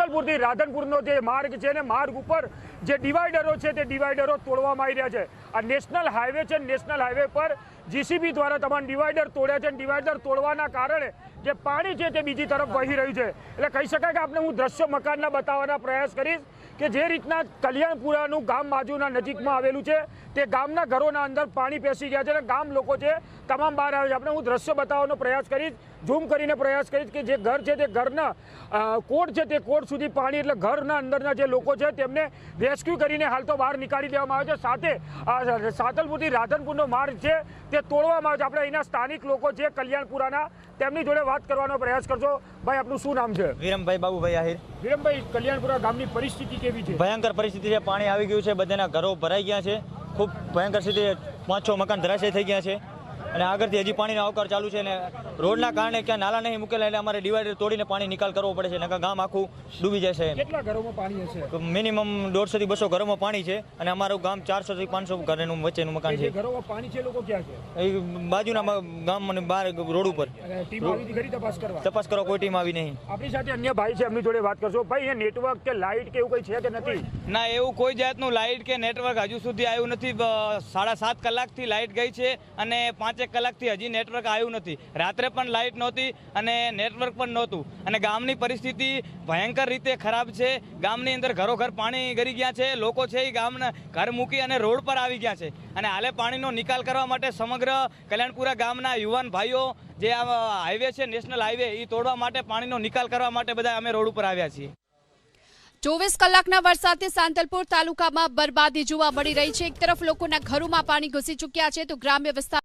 સાંતલપુરથી રાધનપુરનો જે માર્ગ છે ને માર્ગ ઉપર જે ડિવાઈડરો છે તે ડિવાઈડરો તોડવામાં આવી રહ્યા છે. આ નેશનલ હાઈવે છે નેશનલ હાઈવે પર જીસીબી દ્વારા તમામ ડિવાઈડર તોડ્યા છે ડિવાઈડર તોડવાના કારણે જે પાણી છે તે બીજી તરફ વહી રહ્યું છે. એટલે કહી શકાય કે આપણે હું દ્રશ્ય મકાનના બતાવવાના પ્રયાસ કરીશ કે જે રીતના કલ્યાણપુરાનું ગામ બાજુના નજીકમાં આવેલું છે, તે ગામના ઘરોના અંદર પાણી પેસી ગયા છે અને ગામ લોકો છે તમામ બહાર આવે છે. આપણે હું દ્રશ્ય બતાવવાનો પ્રયાસ કરીશ, ઝૂમ કરીને પ્રયાસ કરીશ કે જે ઘર છે તે ઘરના કોડ છે તે કોડ સુધી પાણી એટલે ઘરના અંદરના જે લોકો છે તેમને રેસ્ક્યુ કરીને હાલ તો બહાર નીકાળી દેવામાં આવે છે. સાથે સાતલપુરથી રાધનપુરનો માર્ગ છે તે તોડવામાં આવે છે. આપણે અહીંના સ્થાનિક લોકો છે કલ્યાણપુરાના તેમની જોડે વાત કરવાનો પ્રયાસ કરજો. ભાઈ આપનું શું નામ છે? વિરમભાઈ બાબુભાઈ આહિર. વિરમભાઈ કલ્યાણપુરા ગામની પરિસ્થિતિ કેવી છે? ભયંકર પરિસ્થિતિ છે. પાણી આવી ગયું છે. બધાના ઘરો ભરાઈ ગયા છે. ખૂબ ભયંકર સ્થિતિ પાંચ છ મકાન ધરાશય થઈ ગયા છે. અને આગળથી હજી પાણીનો આવકાર ચાલુ છે અને રોડના કારણે ક્યાં નાલા નહીં મૂકેલા એટલે અમારે ડિવાઈડર તોડીને પાણી નિકાલ કરવો પડે છે નકા ગામ આખું ડૂબી જશે કેટલા ઘરોમાં પાણી હશે? મિનિમમ દોઢસોથી બસો ઘરોમાં પાણી છે અને અમારું ગામ ચારસોથી પાંચસો ઘરનું વચ્ચેનું મકાન છે. ઘરોમાં પાણી છે લોકો ક્યાં છે? એ બાજુના ગામ અને બહાર રોડ ઉપર. તપાસ કરવા? તપાસ કરો કોઈ ટીમ આવી નહીં. આપણી સાથે અન્ય ભાઈ છે એમની જોડે વાત કરશો. ભાઈ એ નેટવર્ક કે લાઇટ કે એવું કઈ છે કે નથી? ના એવું કોઈ જાતનું લાઇટ કે નેટવર્ક હજુ સુધી આવ્યું નથી. સાડા સાત કલાકથી લાઇટ ગઈ છે અને પાંચેક કલાકથી હજી નેટવર્ક આવ્યું નથી. રાત્રે પણ લાઇટ નહોતી અને નેટવર્ક પણ નહોતું. અને ગામની પરિસ્થિતિ ભયંકર રીતે ખરાબ છે. ગામની અંદર ઘરોઘર પાણી ગરી ગયા છે. લોકો છે એ ગામના ઘર મૂકી અને રોડ પર આવી ગયા છે. અને હાલે પાણીનો નિકાલ કરવા માટે સમગ્ર કલ્યાણપુરા ગામના યુવાન ભાઈઓ જે આ હાઈવે છે, નેશનલ હાઈવે એ તોડવા માટે પાણીનો નિકાલ કરવા માટે બધા અમે રોડ ઉપર આવ્યા છીએ. ચોવીસ કલાકના વરસાદથી સાંતલપુર તાલુકામાં બરબાદી જોવા મળી રહી છે. એક તરફ લોકોના ઘરોમાં પાણી ઘૂસી ચૂક્યા છે તો ગ્રામ્ય વિસ્તાર